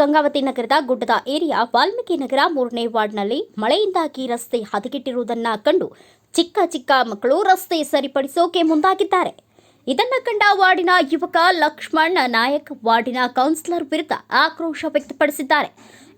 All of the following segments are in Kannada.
ಗಂಗಾವತಿ ನಗರದ ಗುಡ್ಡದ ಏರಿಯಾ ವಾಲ್ಮೀಕಿ ನಗರ ಮೂರನೇ ವಾರ್ಡ್ನಲ್ಲಿ ಮಳೆಯಿಂದಾಗಿ ರಸ್ತೆ ಹದಗೆಟ್ಟಿರುವುದನ್ನ ಕಂಡು ಚಿಕ್ಕ ಚಿಕ್ಕ ಮಕ್ಕಳು ರಸ್ತೆ ಸರಿಪಡಿಸೋಕೆ ಮುಂದಾಗಿದ್ದಾರೆ. ಇದನ್ನ ಕಂಡ ವಾರ್ಡಿನ ಯುವಕ ಲಕ್ಷ್ಮಣ್ ನಾಯಕ್ ವಾರ್ಡಿನ ಕೌನ್ಸಿಲರ್ ವಿರುದ್ಧ ಆಕ್ರೋಶ ವ್ಯಕ್ತಪಡಿಸಿದ್ದಾರೆ.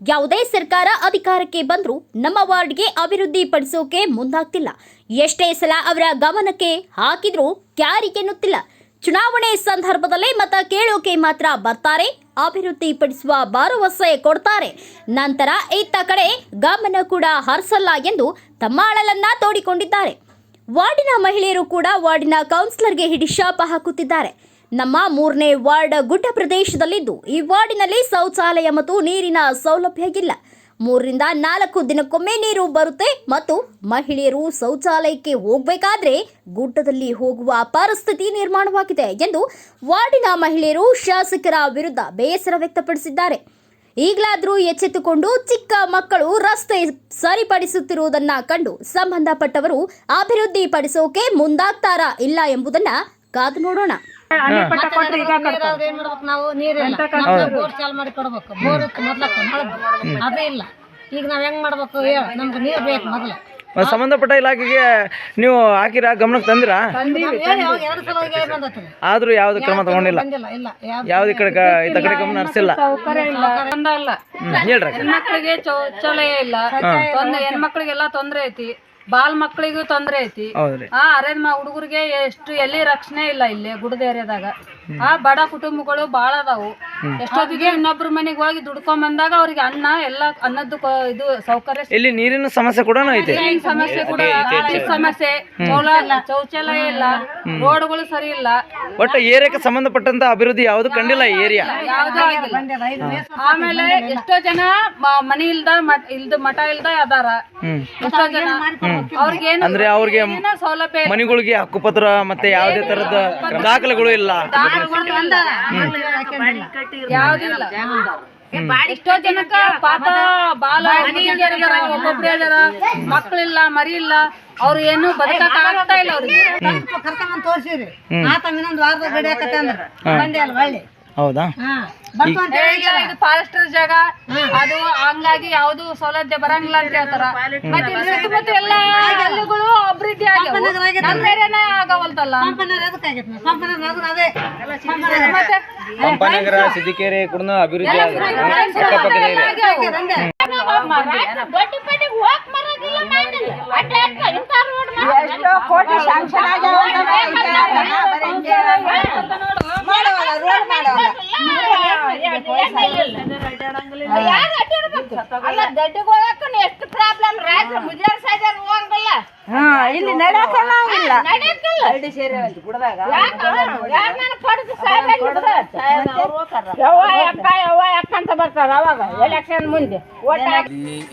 ಯಾವುದೇ ಸರ್ಕಾರ ಅಧಿಕಾರಕ್ಕೆ ಬಂದರೂ ನಮ್ಮ ವಾರ್ಡ್ಗೆ ಅಭಿವೃದ್ಧಿ ಪಡಿಸೋಕೆ ಮುಂದಾಗ್ತಿಲ್ಲ. ಎಷ್ಟೇ ಸಲ ಅವರ ಗಮನಕ್ಕೆ ಹಾಕಿದ್ರೂ ಕ್ಯಾರಿ ಎನ್ನುತ್ತಿಲ್ಲ ಚುನಾವಣೆ ಸಂದರ್ಭದಲ್ಲಿ ಮತ ಕೇಳೋಕೆ ಮಾತ್ರ ಬರ್ತಾರೆ. ಅಭಿವೃದ್ಧಿ ಪಡಿಸುವ ಭರವಸೆ ಕೊಡ್ತಾರೆ. ನಂತರ ಇತ್ತ ಕಡೆ ಗಮನ ಕೂಡ ಹರಿಸಲ್ಲ ಎಂದು ತಮ್ಮ ಅಳಲನ್ನ ತೋಡಿಕೊಂಡಿದ್ದಾರೆ. ವಾರ್ಡಿನ ಮಹಿಳೆಯರು ಕೂಡ ವಾರ್ಡಿನ ಕೌನ್ಸಿಲರ್ಗೆ ಹಿಡಿ ಶಾಪ ಹಾಕುತ್ತಿದ್ದಾರೆ. ನಮ್ಮ ಮೂರನೇ ವಾರ್ಡ್ ಗುಡ್ಡ ಪ್ರದೇಶದಲ್ಲಿದ್ದು ಈ ವಾರ್ಡಿನಲ್ಲಿ ಶೌಚಾಲಯ ಮತ್ತು ನೀರಿನ ಸೌಲಭ್ಯ ಇಲ್ಲ. ಮೂರರಿಂದ ನಾಲ್ಕು ದಿನಕ್ಕೊಮ್ಮೆ ನೀರು ಬರುತ್ತೆ ಮತ್ತು ಮಹಿಳೆಯರು ಶೌಚಾಲಯಕ್ಕೆ ಹೋಗಬೇಕಾದ್ರೆ ಗುಡ್ಡದಲ್ಲಿ ಹೋಗುವ ಪರಿಸ್ಥಿತಿ ನಿರ್ಮಾಣವಾಗಿದೆ ಎಂದು ವಾರ್ಡಿನ ಮಹಿಳೆಯರು ಶಾಸಕರ ವಿರುದ್ಧ ಬೇಸರ ವ್ಯಕ್ತಪಡಿಸಿದ್ದಾರೆ. ಈಗಲಾದರೂ ಎಚ್ಚೆತ್ತುಕೊಂಡು ಚಿಕ್ಕ ಮಕ್ಕಳು ರಸ್ತೆ ಸರಿಪಡಿಸುತ್ತಿರುವುದನ್ನ ಕಂಡು ಸಂಬಂಧಪಟ್ಟವರು ಅಭಿವೃದ್ಧಿ ಪಡಿಸೋಕೆ ಮುಂದಾಗ್ತಾರಾ ಇಲ್ಲ ಎಂಬುದನ್ನ ಕಾದು ನೋಡೋಣ. ಪಟ್ಟ ಕೊಟ್ರೆ ಈಗ ಕಟ್ತಾರೆ. ಏನ್ ಮಾಡ್ಬೇಕು? ನಾವು ನೀರಿಲ್ಲ. ಬೋರ್ ಚಾಲು ಮಾಡಿ ಕೊಡ್ಬೇಕು. ಬೋರ್ ಇತ್ತು ಮೊದ್ಲಕ್ಕ ನಳದ್ದು. ಅದೇ ಇಲ್ಲ. ಈಗ ನಾವ್ ಹೆಂಗ್ ಮಾಡ್ಬೇಕು ಹೇಳ. ನಮ್ಗೆ ನೀರ್ ಬೇಕು ಮೊದಲು. ಮತ್ತೆ ಸಂಬಂಧಪಟ್ಟ ಇಲಾಖೆಗೆ ನೀವು ಹಾಕಿರ ಗಮನಕ್ಕೆ ತಂದಿರಾ? ಎರಡು ಸಲ ಹೋಗಿ ಬಂದತ್ರಿ ಆದ್ರೂ ಯಾವ್ದು ಕ್ರಮ ತಗೊಂಡಿಲ್ಲ. ಬಂದಿಲ್ಲ. ಇಲ್ಲ ಯಾವ್ದು ಯಾವ್ದು ಈ ಕಡೆ ಇದ ಇತ್ತ ಕಡೆ ಗಮನ ಹರಿಸಿಲ್ಲ. ಹ್ಮ್ ಹೇಳ್ರಿ ಅಕ್ಕ. ಹೆಣ್ಮಕ್ಳಿಗೆ ಶೌಚಾಲಯ ಇಲ್ಲ. ತೊಂದ್ರೆ ಹೆಣ್ಮಕ್ಳಿಗೆಲ್ಲ ತೊಂದ್ರೆ ಐತಿ. ಬಾಲ್ ಮಕ್ಳಿಗೂ ತೊಂದ್ರೆ ಐತಿ. ಹೌದ್ರಿ. ಆ ಅರೇಂಜ್ ಹುಡುಗರಿಗೆ ಎಷ್ಟು ಎಲ್ಲಿ ರಕ್ಷಣೆ ಇಲ್ಲ ಇಲ್ಲಿ ಗುಡ್ಡ ಏರಿಯಾದಾಗ. ಆ ಬಡ ಕುಟುಂಬಗಳು ಬಾಳ ಅದಾವು. ಎಷ್ಟೊತ್ತಿಗೆ ಇನ್ನೊಬ್ರ ಮನೆಗೆ ಹೋಗಿ ದುಡ್ಕೊಂಡ್ ಬಂದಾಗ ಅವ್ರಿಗೆ ಅನ್ನ ಎಲ್ಲ ಅನ್ನದ್ದು ಕೊ- ಇದು ಸೌಕರ್ಯ ಇಲ್ಲಿ ನೀರಿನ ಸಮಸ್ಯೆ ಕೂಡ ಐತೆ ನೀರಿನ ಸಮಸ್ಯೆ ಕೂಡ ಸಮಸ್ಯೆ ಶೌಚಾಲಯ ಶೌಚಾಲಯ ಇಲ್ಲ ರೋಡ್ಗಳು ಸರಿ ಇಲ್ಲ. ಒಟ್ಟು ಏರಿಯಾಕ್ಕೆ ಸಂಬಂಧಪಟ್ಟಂತ ಅಭಿವೃದ್ಧಿ ಯಾವುದು ಕಂಡಿಲ್ಲ ಈ ಏರಿಯಾ. ಯಾವ್ದೂ ಆಗಿಲ್ಲ ಆಮೇಲೆ ಎಷ್ಟೋ ಜನ ಮ- ಮನಿ ಇಲ್ದ ಮಠ ಇಲ್ದ ಮಠ ಇಲ್ದ ಅದಾರ. ಹ್ಮ್. ಎಷ್ಟೋ ಜನ. ಅವ್ರಿಗೇನು ಅಂದ್ರೆ ಅವ್ರಿಗೆ ಏನೋ ಸೌಲಭ್ಯ ಇಲ್ಲ. ಮನೆಗಳಿಗೆ ಹಕ್ಕುಪತ್ರ ಮತ್ತೆ ಯಾವುದೇ ತರದ ದಾಖಲೆಗಳು ಇಲ್ಲ. ಎಷ್ಟೋ ಜನಕ್ಕ ಪಾಪ ಬಾಲ ಒಬ್ಬೊಬ್ರೇ ಅದಾರ ಮಕ್ಳಿಲ್ಲ ಮರಿ ಇಲ್ಲ ಅವ್ರು ಏನು ಬದುಕಕ್ ಆಗ್ತಾ ಇಲ್ಲ ಅವ್ರಿಗೆ. ಕರ್ಕೊಂಡ್ ತೋರ್ಸಿರಿ ಆತ ಇನ್ನೊಂದ್ ವಾರದಾಗ ಗಡಿ ಹಾಕತ್ತೆ ಅಂದ್ರೆ. ಬಂದೆ ಅಲ್ವಾ ಒಳ್ಳೆ ಹೌದಾ? ಬರ್ತು ಅಂತ ಇದು ಫಾರೆಸ್ಟರ್ ಜಾಗ. ಅದು ಹಂಗಾಗಿ ಯಾವ್ದು ಸೌಲಭ್ಯ ಬರಂಗಿಲ್ಲ ಅಂತ ಹೇಳ್ತಾರ. ಮತ್ತೆ ಇಲ್ಲಿ ಸುತ್ತಮುತ್ತ ಎಲ್ಲ ಹಳ್ಳಿಗಳು ಅಭಿವೃದ್ಧಿ ಆಗ್ಯಾವ. ನಮ್ಮ ಏರಿಯಾನೇ ಆಗವಲ್ತಲ್ಲ. ಪಂಪನಗರ ಸಿದ್ದಿಕೇರಿ ಮತ್ತೆ? ಪಂಪನಗರ ಕೂಡ ಅಭಿವೃದ್ಧಿ ಎಷ್ಟು ಪ್ರಾಬ್ಲಮ್ ರಾತ್ರಿ ಮುಂಜಾನೆ ಸಾಯ್ದಾರ ಹೋಗಂಗಿಲ್ಲ. ಇಲ್ಲಿ ನಡೆಯಕ್ಕಲ್ಲ ಇಲ್ಲ ಯಾರನ್ನ ಪಡೆದು ಸಾಯ್ಬೇಕಿದ್ರೆ ಯವ್ವ ಅಕ್ಕ ಯವ್ವ ಅಕ್ಕ ಅಂತ ಬರ್ತಾರ ಅವಾಗ. ಎಲೆಕ್ಷನ್ ಮುಂದೆ. ಓಟ್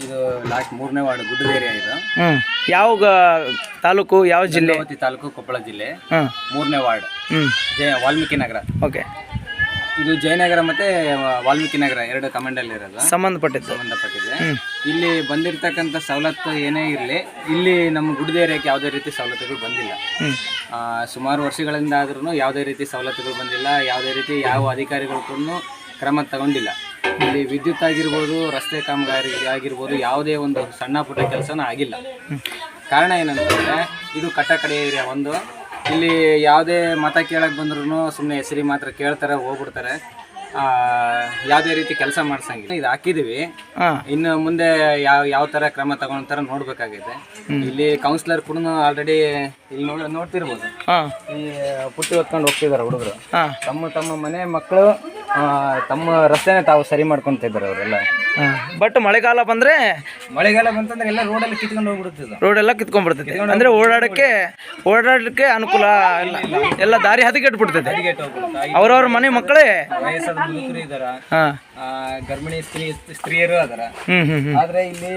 ಇದು ಲಾಸ್ಟ್ ಮೂರನೇ ವಾರ್ಡ್ ಗುಡ್ಡ ಏರಿಯಾ ಇದು. ಯಾವ ತಾಲೂಕು ಯಾವ ಜಿಲ್ಲೆ? ತಾಲೂಕು ಕೊಪ್ಪಳ ಜಿಲ್ಲೆ. ಮೂರನೇ ವಾರ್ಡ್. ವಾಲ್ಮೀಕಿ ನಗರ. ಓಕೆ. ಇದು ಜಯನಗರ ಮತ್ತೆ ವಾಲ್ಮೀಕಿ ನಗರ ಎರಡು ಕಮಾಂಡಲ್ಲಿ ಇರೋದು. ಸಂಬಂಧಪಟ್ಟಿದ್ದು. ಸಂಬಂಧಪಟ್ಟಿದೆ. ಇಲ್ಲಿ ಬಂದಿರತಕ್ಕಂತ ಸವಲತ್ತು ಏನೇ ಇರಲಿ ಇಲ್ಲಿ ನಮ್ಮ ಗುಡ್ಡದ ಏರಿಯಾಕ್ಕೆ ಯಾವುದೇ ರೀತಿ ಸವಲತ್ತುಗಳು ಬಂದಿಲ್ಲ. ಸುಮಾರು ವರ್ಷಗಳಿಂದ ಆದ್ರೂ ಯಾವುದೇ ರೀತಿ ಸವಲತ್ತುಗಳು ಬಂದಿಲ್ಲ ಯಾವುದೇ ರೀತಿ ಯಾವ ಅಧಿಕಾರಿಗಳು ಕೂಡ ಕ್ರಮ ತಗೊಂಡಿಲ್ಲ. ಇಲ್ಲಿ ವಿದ್ಯುತ್ ಆಗಿರ್ಬೋದು ರಸ್ತೆ ಕಾಮಗಾರಿ ಆಗಿರ್ಬೋದು ಯಾವುದೇ ಒಂದು ಸಣ್ಣ ಪುಟ್ಟ ಕೆಲಸನೂ ಆಗಿಲ್ಲ. ಕಾರಣ ಏನಂತಂದರೆ ಇದು ಕಟ್ಟಕಡೆ ಏರಿಯಾ ಒಂದು. ಇಲ್ಲಿ ಯಾವುದೇ ಮತ ಕೇಳಕ್ಕೆ ಬಂದ್ರೂ ಸುಮ್ಮನೆ ಹೆಸರಿ ಮಾತ್ರ ಕೇಳ್ತಾರೆ ಹೋಗ್ಬಿಡ್ತಾರೆ. ಆ, ಯಾವುದೇ ರೀತಿ ಕೆಲಸ ಮಾಡ್ಸಂಗಿಲ್ಲ. ಇದು ಹಾಕಿದೀವಿ. ಇನ್ನು ಮುಂದೆ ಯಾವ ಯಾವ ತರ ಕ್ರಮ ತಗೊಂತಾರ ನೋಡ್ಬೇಕಾಗಿದೆ ಇಲ್ಲಿ ಕೌನ್ಸಿಲರ್ ಕೂಡ ಆಲ್ರೆಡಿ ಇಲ್ಲಿ ನೋಡ್ ನೋಡ್ತಿರ್ಬೋದು. ಈ ಪುಟ್ಟಿ ಹೊತ್ಕೊಂಡು ಹೋಗ್ತಿದಾರೆ ಹುಡುಗರು. ತಮ್ಮ ತಮ್ಮ ಮನೆ ಮಕ್ಕಳು ತಮ್ಮ ರಸ್ತೆನೇ ತಾವು ಸರಿ ಮಾಡ್ಕೊಂತ ಇದ್ದಾರೆ ಅವರೆಲ್ಲ. ಬಟ್ ಮಳೆಗಾಲ ಬಂದ್ರೆ ಮಳೆಗಾಲ ಬಂತಂದ್ರೆ ಎಲ್ಲ ರೋಡಲ್ಲಿ ಕಿತ್ಕೊಂಡು ಹೋಗ್ಬಿಡುತ್ತಿದ್ದು ರೋಡ್ ಎಲ್ಲ ಕಿತ್ಕೊಂಡ್ಬಿಡ್ತೈತಿ. ಅಂದ್ರೆ ಓಡಾಡಕ್ಕೆ ಓಡಾಡಕ್ಕೆ ಅನುಕೂಲ ಇಲ್ಲ. ಎಲ್ಲ ದಾರಿ ಹದಗೆಟ್ಟು ಬಿಡ್ತೈತೆ ಅವ್ರವ್ರ ಮನೆ ಮಕ್ಕಳೇ. ವಯಸ್ಸಾದ ಮುದುಕರು ಇದಾರ. ಗರ್ಭಿಣಿ ಸ್ತ್ರೀ ಸ್ತ್ರೀಯರು ಅದರ. ಆದ್ರೆ ಇಲ್ಲಿ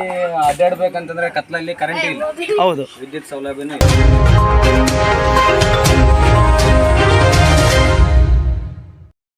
ಅಡ್ಡಾಡ್ಬೇಕಂತಂದ್ರೆ ಕತ್ಲಲ್ಲಿ ಕರೆಂಟ್ ಇಲ್ಲ. ಹೌದು. ವಿದ್ಯುತ್ ಸೌಲಭ್ಯನೂ ಇಲ್ಲ.